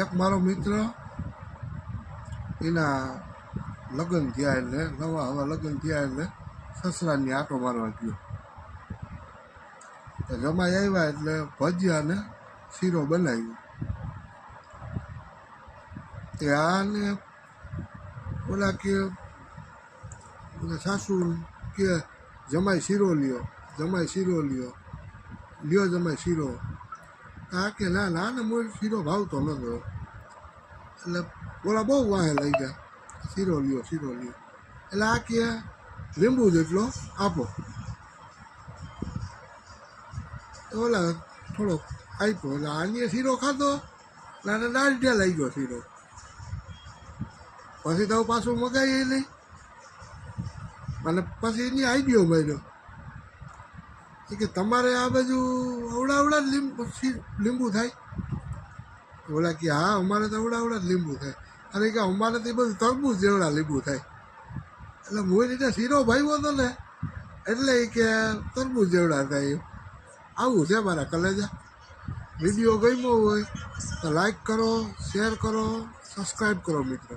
એક મારો મિત્ર, એના લગ્ન થયા એટલે, નવા હવા લગ્ન થયા એટલે સસરાની આંટો મારવા ગયો. તો જમાઈ આવ્યા એટલે ભજીયા ને શીરો બનાવ્યો. તે આને ઓલા કે સાસુ કે, જમાઈ શીરો લ્યો, જમાઈ શીરો લ્યો લ્યો જમાઈ શીરો. આ કે ના ના ને મને શીરો ભાવતો નતો. એટલે ઓલા બહુ વાહે લઈ ગયા શીરો લ્યો શીરો લ્યો. એટલે આ કે લીંબુ જેટલો આપો. ઓલા થોડોક આપ્યો. એટલે આની શીરો ખાધો આને દાઢિયા લઈ ગયો શીરો. પછી તો પાછું મગાવી નહીં. અને પછી એની આઈડિયો મળ્યો કે તમારે આ બાજુ અવડા અવડા જ લીંબુ લીંબુ થાય. ઓલા કે, હા, અમારે તો અવડા અવડા જ લીંબુ થાય. અને કે, અમારે તો બધું તરબૂજ જેવડા લીંબુ થાય. એટલે મોઈ રીતે શીરો ભાઈવો હતો ને, એટલે કે તરબૂજ જેવડા થાય આવું છે મારા કલેજા. વીડિયો ગમ્યો હોય તો લાઈક કરો શેર કરો સબસ્ક્રાઈબ કરો મિત્રો.